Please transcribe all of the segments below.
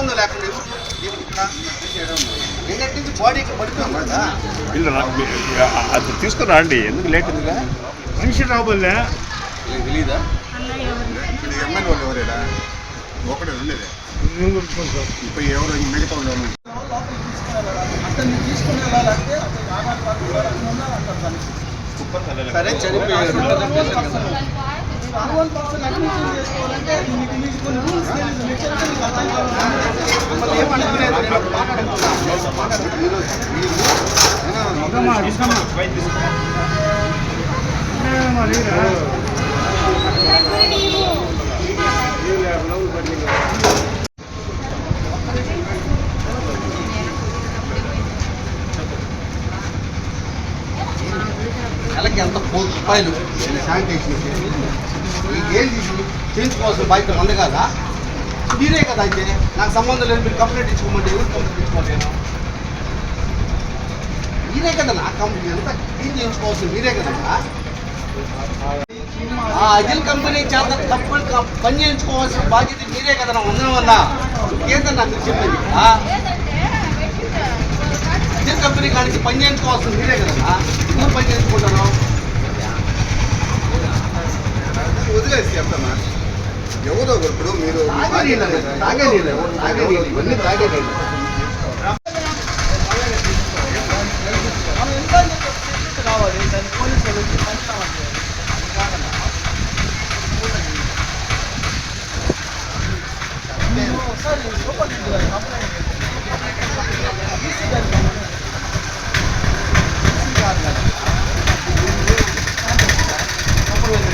సంబంధం లేకుండా దీనికి ఇక్కడ నిన్నటి నుంచి బాడీకి పడిపోయింది కదా? వీళ్ళు రా- మీ- అది తీసుకుని రండి. ఎందుకు లేట్ ఎందుకు? మనిషి రాబోలే. తెలీదా? ఇది ఎమ్మెల్యే వాళ్ళు ఎవరేడా ఒకటే ఉండేది. ఇప్పుడు ఎవరు మిగతా వాళ్ళు ఎవరు? సరే చనిపోయాడు మిమ్మల్ని ఏమనుకునేది నేను మాట్లాడుతున్నాను. నెలకి ఎంత కోటి రూపాయలు నేను ఏం చేయించుకోవాల్సిన బాధ్యత మంది కదా? మీరే కదా అయితే నాకు సంబంధం లేదు మీరు కంప్లైంట్ ఇచ్చుకోమంటే ఎవరు కంప్లైంట్ ఇచ్చుకోలేను మీరే కదా నా కంపెనీ అంతా క్లీన్ చేయించుకోవాల్సింది మీరే కదా ఆ అజిల్ కంపెనీ చేత తప్పని పని చేయించుకోవాల్సిన బాధ్యత మీరే కదా నా ఉందడం వల్ల ఏంటన్నా మీరు చెప్పింది అజిల్ కంపెనీ కాడికి పని చేయించుకోవాల్సింది మీరే కదా ఎందుకు పని చేయించుకుంటాను వదిలేసి చెప్తామా ఎవరో ఒకరు ఇప్పుడు మీరు తాగే నీళ్ళు అన్నది. తాగే నీళ్ళు తాగే నీళ్ళు ఇవన్నీ తాగే నీళ్ళు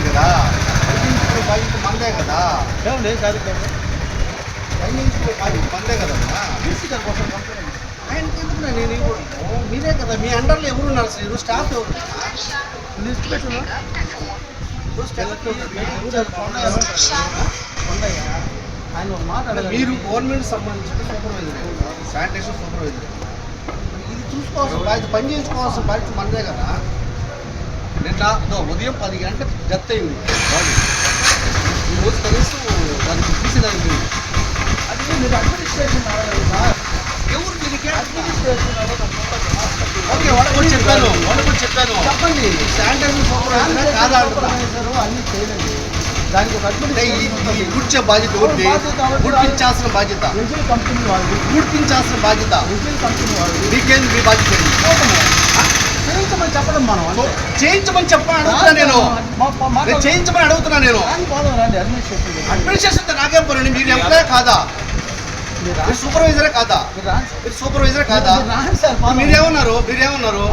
కదా పైనుంచి మందే కదా పైనుంచి బాధ్యత మందే కదమ్మా ఆయనకి ఎందుకు నేను ఇవ్వను? మీరే కదా మీ అండర్లో ఎవరు ఉన్నారు సార్ స్టాఫ్ ఎవరు లిస్ట్ పెట్టు మీరు గవర్నమెంట్ సంబంధించిన సూపర్వైజర్ శానిటేషన్ సూపర్వైజర్ ఇది చూసుకోవాల్సిన బాధ్యత పని చేయించుకోవాల్సిన బాధ్యత మనదే కదా నిన్న ఉదయం పది గంటలకు డెత్ అయింది ఈరోజు కనీసం దానికి తీసేదానికి అది మీరు అడ్మినిస్ట్రేషన్ ఎవరు దీనికి ఓకే వాళ్ళకి కూడా చెప్పాను వాళ్ళకి కూడా చెప్పాను. చెప్పండి. శానిటైజర్ సూపర్వైజర్ కాదా అంటున్నా అన్ని చేయలేదు దానికి ఒక ఈ గుడ్చే బాధ్యత ఒకటి గుడిపించాల్సిన బాధ్యత. కంపెనీ వాళ్ళు గుడిపించాల్సిన బాధ్యత. కంపెనీ వాళ్ళు మీకేంది మీ బాధ్యత? చేయించమని చెప్పడం మనం చేయించమని చెప్పని అడుగుతున్నా నేను. చేయించమని అడుగుతున్నా నేను. అడ్మినిస్ట్రేషన్ నాకేం పని మీరు ఎంప్లాయ్ కాదా? మీరు సూపర్వైజరే కాదా? మీరు సూపర్వైజరే కాదా. మీరేమన్నారు? మీరేమన్నారు?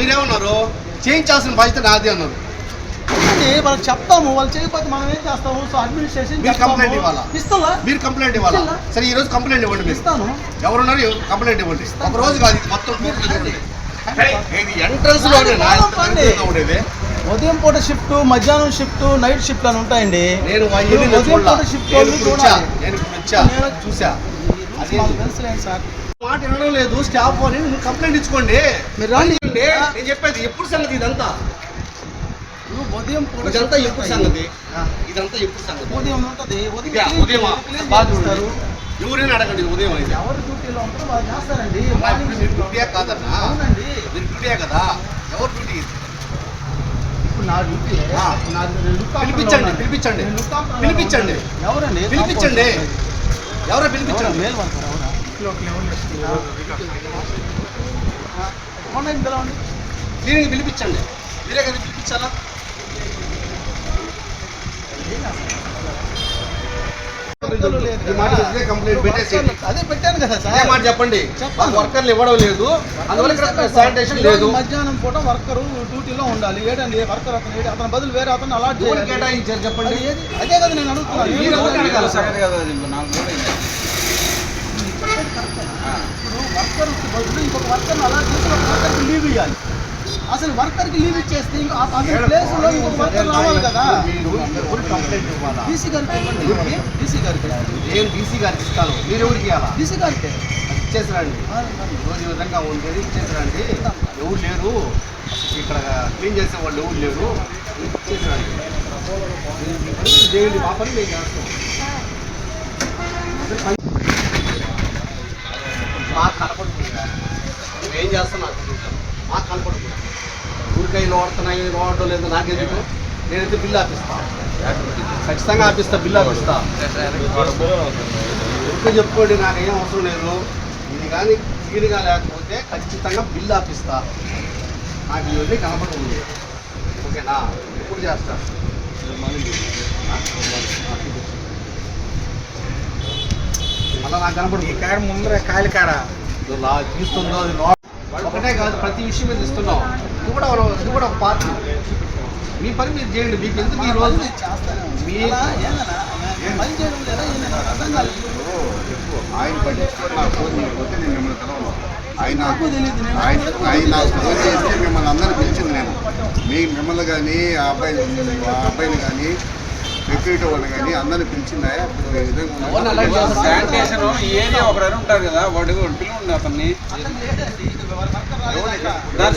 మీరేమన్నారు? చేయించాల్సిన బాధ్యత నాది అన్నారు. వాళ్ళకి చెప్తాము వాళ్ళు చేయకపోతే మనం ఏం చేస్తాము? సో అడ్మినిస్ట్రేషన్ మీరు కంప్లైంట్ ఇవ్వాలా? ఇస్తావా మీరు కంప్లైంట్ ఇవ్వాలా? సరే ఈ రోజు కంప్లైంట్ ఇవ్వండి ఇస్తాను. ఎవరున్నారు? ఎవరు కంప్లైంట్ ఇవ్వండి. ఒక రోజు కాదు మొత్తం ఎంట్రన్స్ ఉండేది ఉదయం పూట షిఫ్ట్ మధ్యాహ్నం షిఫ్ట్ నైట్ షిఫ్ట్ అని ఉంటాయండి నేను ఉదయం. పూట షిఫ్ట్ చూసా మాట వినడం లేదు స్టాఫ్ అని కంప్లైంట్ ఇచ్చుకోండి మీరు రండి. నేను చెప్పేది ఎప్పుడు సంగతి ఇదంతా ఉదయం పూట ఇదంతా ఎప్పుడు. సంగతి. ఇదంతా ఎప్పుడు సంగతి ఉదయం ఉంటుంది ఉదయమా? క్లీన్ బాగా చేస్తారు. ఎవరైనా అడగండి ఉదయం అయితే. ఎవరు డ్యూటీలో ఉంటారో వాళ్ళు చేస్తారండి. ఇప్పుడు మీరు డ్యూటీయా కాదన్నా. అవునండి. మీరు డ్యూటీయా కదా. ఎవరు డ్యూటీ? ఇప్పుడు నా డ్యూటీ. పిలిపించండి. పిలిపించండి. పిలిపించండి. ఎవరండి? పిలిపించండి. ఎవరో పిలిపించండి? మేలు ఎవరా మొన్న పిలవండి క్లీనింగ్ పిలిపించండి. మీరే కదా పిలిపించాలా? అదే పెట్టాను కదా అదే సార్ మాట చెప్పండి. వర్కర్లు ఇవ్వడం లేదు. అందువల్ల శానిటేషన్ లేదు. మధ్యాహ్నం పూట వర్కరు డ్యూటీలో ఉండాలి. ఏడండి? వర్కర్ అతను ఏడు? అతని బదులు వేరే అతను అలాట్ చేయాలి. కేటాయించారు చెప్పండి? అది కదా నేను అడుగుతున్నాను? ఇప్పుడు వర్కర్ బదులు ఇంకొక వర్కర్ అలాట్ చేసి ఒక వర్కర్కి లీవ్ ఇవ్వాలి అసలు వర్కర్కి లీవ్ ఇచ్చేస్తే ఇంకో అతని ప్లేస్లో ఇంకొక వర్కర్ రావాలి కదా. కంప్లైంట్ ఇవ్వాలా? డీసీ గారికి ఇవ్వండి డీసీ గారికి? నేను డీసీ గారికి ఇస్తాను మీరు ఎవరికి ఇవ్వాలా? డీసీ గారికి. ఇచ్చేసిరండి. రోజు ఈ విధంగా ఉండేది ఇచ్చేసిరండి. ఎవరు లేరు. ఇక్కడ క్లీన్ చేసే వాళ్ళు ఎవరు లేరు. ఇచ్చేసిరండి. చేయండి మా పని మేము చేస్తాం. మాకు కనపడుతుంది నువ్వేం చేస్తున్నావు మాకు కనపడుతుంది ఊరికైలు ఓడుతున్నాయి ఓడటం లేదు నాకెందుకు నేనైతే బిల్లు ఆపిస్తా. ఖచ్చితంగా ఆపిస్తా బిల్లు ఆపిస్తా. ఊరికే చెప్పుకోండి నాకేం అవసరం లేదు. ఇది కానీ క్లియర్గా లేకపోతే ఖచ్చితంగా బిల్లు ఆపిస్తా. నాకు ఇవన్నీ కనపడుతుంది. ఓకేనా? ఎప్పుడు చేస్తా. మళ్ళీ నాకు కనపడుతుంది. కాడ ముందర కాలి కాడ లో- ఒకటే కాదు ప్రతి విషయం మీద ఇస్తున్నావు కూడా ఇది కూడా ఒక పార్ట్. మీ పని మీరు చేయండి. మీకు ఎందుకు ఈ రోజు మీ కాలేదు. ఆయన పట్టించుకొని నాకు ఫోన్ చేయకపోతే నేను మిమ్మల్ని కలవను ఆయన ఆయన నాకు. ఫోన్ చేస్తే మిమ్మల్ని అందరిని పిలిచింది నేను. మీ మిమ్మల్ని కానీ ఆ అబ్బాయి ఆ అబ్బాయిని కానీ సెక్యూరిటీ కానీ అందరిని పిలిచిందా? ఇప్పుడు ఈ విధంగా? శానిటేషన్ ఉంటారు కదా వాడు పిల్లలు అతన్ని? దాని